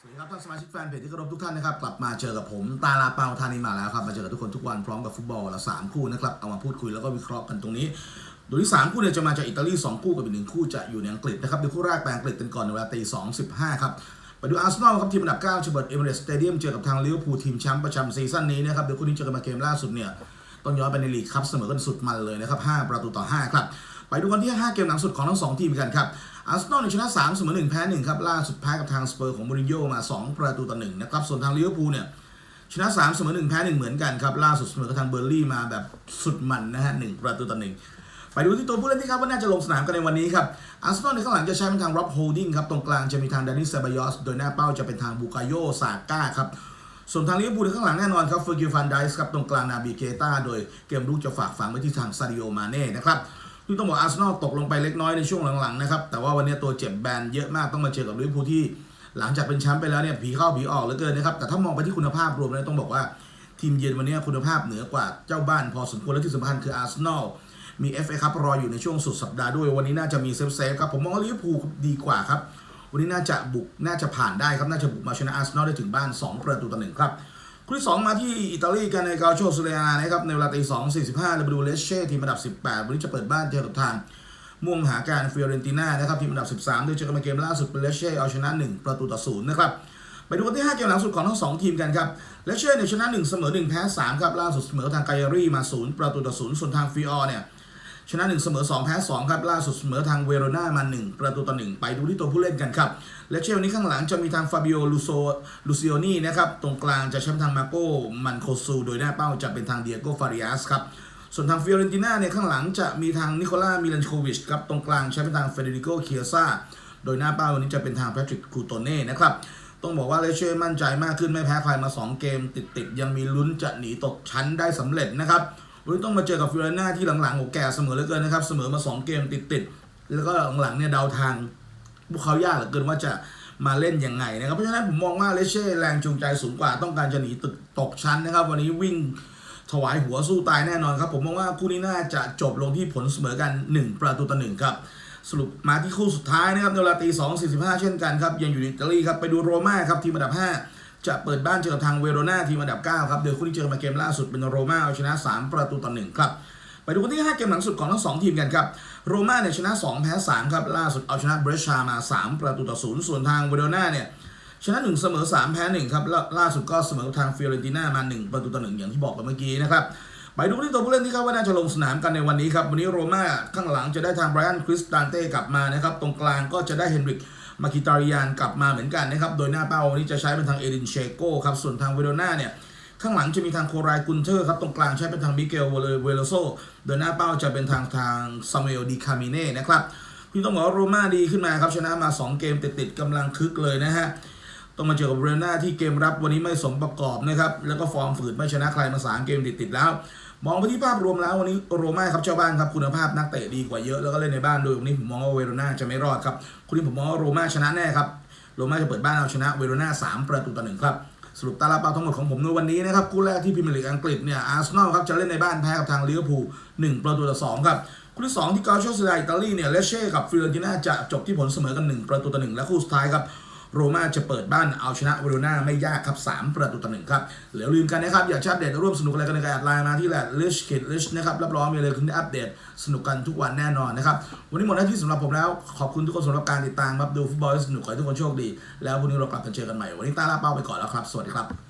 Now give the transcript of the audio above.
สวัสดีครับท่านสมาชิกแฟนเพจที่เคารพทุกท่านนะครับกลับมาเจอกับผมตาลาเปาธานีมาแล้วครับมาเจอกับทุกคนทุกวันพร้อมกับฟุตบอลละสามคู่นะครับเอามาพูดคุยแล้วก็วิเคราะห์กันตรงนี้ โดยที่สามคู่เนี่ยจะมาจากอิตาลีสองคู่กับอีกหนึ่งคู่จะอยู่ในอังกฤษนะครับเดี๋ยวคู่แรกแปลงอังกฤษกันก่อนในเวลาตีสองสิบห้าครับไปดูอาร์เซนอลครับทีมอันดับ9จะเปิดเอเมเรสต์สเตเดียมเจอกับทางลิเวอร์พูลทีมแชมป์ประจำซีซั่นนี้นะครับเดี๋ยวคู่นี้เจอกันมาเกมล่าสุดเนี่ยต้องย้อนไปในลีกครับเสมอกันสุดมันเลยนะครับ5ประตูต่อ5ครับ ไปดูกันที่ 5 เกมหลังสุดของทั้งสองทีมกันครับอาร์เซนอลในยชนะ3เสมอ1แพ้1ครับล่าสุดแพ้กับทางสเปอร์ของมูรินโญ่มา 2 ประตูต่อ1นะครับส่วนทางลิเวอร์พูลเนี่ยชนะ3เสมอ1แพ้1เหมือนกันครับล่าสุดเสมอกับทางเบอร์ลี่มาแบบสุดมันนะฮะ1ประตูต่อ1ไปดูที่ตัวผู้เล่นที่ครับว่าน่าจะลงสนามกันในวันนี้ครับอาร์เซนอลในข้างหลังจะใช้เป็นทางร็อบโฮลดิ้งครับตรงกลางจะมีทางดานิสเซบายอสโดยหน้าเป้าจะเป็นทางบูกาโยซาก้าครับส่วนทางลิเวอร์พูลในข้างหลังแน่นอนครับเฟอร์กิลฟันไดส์ครับตรงกลางนาบีเกต้าโดยเกมรุกจะฝากฝังไว้ที่ทางซาดิโอมาเน่นะครับ ที่ต้องบอกอาร์เซนอลตกลงไปเล็กน้อยในช่วงหลังๆนะครับ แต่ว่าวันนี้ตัวเจ็บแบนเยอะมากต้องมาเจอกับลิเวอร์พูลที่หลังจากเป็นแชมป์ไปแล้วเนี่ยผีเข้าผีออกเหลือเกินนะครับ แต่ถ้ามองไปที่คุณภาพรวมแล้วต้องบอกว่าทีมเยือนวันนี้คุณภาพเหนือกว่าเจ้าบ้านพอสมควรและที่สำคัญคืออาร์เซนอลมี FA ครับรออยู่ในช่วงสุดสัปดาห์ด้วย วันนี้น่าจะมีเซฟเซฟครับผมมองว่าลิเวอร์พูลดีกว่าครับวันนี้น่าจะบุกน่าจะผ่านได้ครับน่าจะบุกมาชนะอาร์เซนอลได้ถึงบ้าน 2 ประตูต่อหนึ่งครับ คู่ที่ 2 มาที่อิตาลีกันในกาโชซูเรียนะครับในเวลาตีสองสี่สิบห้าเราไปดูเลสเช่ทีมอันดับ18วันนี้จะเปิดบ้านเจอกับทางม่วงหาการฟิโอเรนติน่านะครับทีมอันดับ 13 โดยเจอกันเกมล่าสุดเป็นเลสเช่เอาชนะ 1 ประตูต่อศูนย์นะครับไปดูกันที่ 5 เกมหลังสุดของทั้ง 2 ทีมกันครับเลสเช่เนี่ยชนะ 1 เสมอ 1 แพ้ 3 ครับล่าสุดเสมอทางไกอารี่มา 0 ประตูต่อศูนย์ส่วนทางฟิออเนี่ย ชนะ1เสมอ2แพ้2ครับล่าสุดเสมอทางเวโรนามา 1 ประตูต่อ1ไปดูที่ตัวผู้เล่นกันครับเลสเช่วันนี้ข้างหลังจะมีทางฟาบิโอลูโซลูซิโอนี่นะครับตรงกลางจะใช้ทางมาโก้มันโคซูโดยหน้าเป้าจะเป็นทางเดียโกฟาริอัสครับส่วนทางฟิโอเรนติน่าเนี่ยข้างหลังจะมีทางนิโคล่ามิลันโควิชครับตรงกลางใช้เป็นทางเฟเดริโกเคียซ่าโดยหน้าเป้าวันนี้จะเป็นทางแพทริกคูโตเน่นะครับต้องบอกว่าเลเช่มั่นใจมากขึ้นไม่แพ้ใครมา 2 เกม ติดๆยังมีลุ้นจะหนีตกชั้นได้สำเร็จนะครับ วันนี้ต้องมาเจอกับฟิโรน่าที่หลังๆโอ้แก่เสมอเหลือเกินนะครับ เสมอมา 2 เกมติดๆ แล้วก็หลังๆเนี่ยเดาทางพวกเขายากเหลือเกินว่าจะมาเล่นยังไงนะครับ เพราะฉะนั้นผมมองว่าเลเช่แรงจูงใจสูงกว่าต้องการจะหนีตึกตกชั้นนะครับ วันนี้วิ่งถวายหัวสู้ตายแน่นอนครับผมมองว่าคู่นี้น่าจะจบลงที่ผลเสมอกัน 1 ประตูต่อหนึ่งครับสรุปมาที่คู่สุดท้ายนะครับในเวลาตีสองสี่สิบห้าเช่นกันครับยังอยู่ในอิตาลีครับไปดูโรม่าครับทีมอันดับ 5 จะเปิดบ้านเจอกับทางเวโรนาทีมอันดับ 9 ครับโดยคู่ที่เจอมาเกมล่าสุดเป็นโรม่าเอาชนะ 3 ประตูต่อหนึ่งครับไปดูกันที่ 5 เกมหลังสุดของทั้ง 2 ทีมกันครับ โรม่าเนี่ยชนะ 2 แพ้ 3 ครับ ล่าสุดเอาชนะเบรชามา 3 ประตูต่อศูนย์ส่วนทางเวโรนาเนี่ยชนะ 1 เสมอ 3 แพ้ 1 ครับ ล่าล่าสุดก็เสมอทางฟิโอเรนติน่ามา 1 ประตูต่อ 1 อย่างที่บอกไปเมื่อกี้นะครับ ไปดูที่ตัวผู้เล่นที่คาดว่าน่าจะลงสนามกันในวันนี้ครับ วันนี้โรม่าข้างหลังจะได้ทางไบรอันคริสตันเต้กลับมานะครับ ตรงกลางก็จะได้เฮนริก มาคิตาริยานกลับมาเหมือนกันนะครับ โดยหน้าเป้าวันนี้จะใช้เป็นทางเอรินเชโกครับ ส่วนทางเวโรนาเนี่ย ข้างหลังจะมีทางโครายกุนเทอร์ครับ ตรงกลางใช้เป็นทางมิเกลเวโลโซ โดยหน้าเป้าจะเป็นทางทางซามูเอลดีคามิเน่นะครับพี่ต้องบอกว่าโรม่าดีขึ้นมาครับ ชนะมา 2 เกมติดๆกำลังคึกเลยนะฮะ ต้องมาเจอกับเรน่าที่เกมรับวันนี้ไม่สมประกอบนะครับ แล้วก็ฟอร์มฝืดไม่ชนะใครมา3เกมติดๆแล้ว มองไปที่ภาพรวมแล้ววันนี้โรม่าครับเจ้าบ้านครับคุณภาพนักเตะดีกว่าเยอะแล้วก็เล่นในบ้านโดยวันนี้ผมมองว่าเวโรนาจะไม่รอดครับคุณนี้ผมมองว่าโรม่าชนะแน่ครับโรม่าจะเปิดบ้านเอาชนะเวโรนา3ประตูต่อหนึ่งครับสรุปตารางเปาทั้งหมดของผมในวันนี้นะครับคู่แรกที่พรีเมียร์ลีกอังกฤษเนี่ยอาร์เซนอลครับจะเล่นในบ้านแพ้กับทางลิเวอร์พูล1ประตูต่อ2ครับคู่ที่สองที่กาโชสเดาอิตาลีเนี่ยเลเช่กับฟิโรนติน่าจะจบที่ผลเสมอกัน1ประตูต่อหนึ่งและคู่สุดท้ายครับ โรม่าจะเปิดบ้านเอาชนะเวโรนาไม่ยากครับ 3 ประตูต่อหนึ่งครับเหลือลืมกันนะครับ อยากชาอัปเดตร่วมสนุกอะไรกันในการไลน์มาที่แหละลิชคิดลิชนะครับรับรองมีอะไรคุณได้อัปเดตสนุกกันทุกวันแน่นอนนะครับ วันนี้หมดหน้าที่สำหรับผมแล้ว ขอบคุณทุกคนสำหรับการติดตามครับดูฟุตบอลสนุกขอให้ทุกคนโชคดี แล้ววันนี้เรากลับมาเจอกันใหม่วันนี้ตาลาเป้าไปก่อนแล้วครับสวัสดีครับ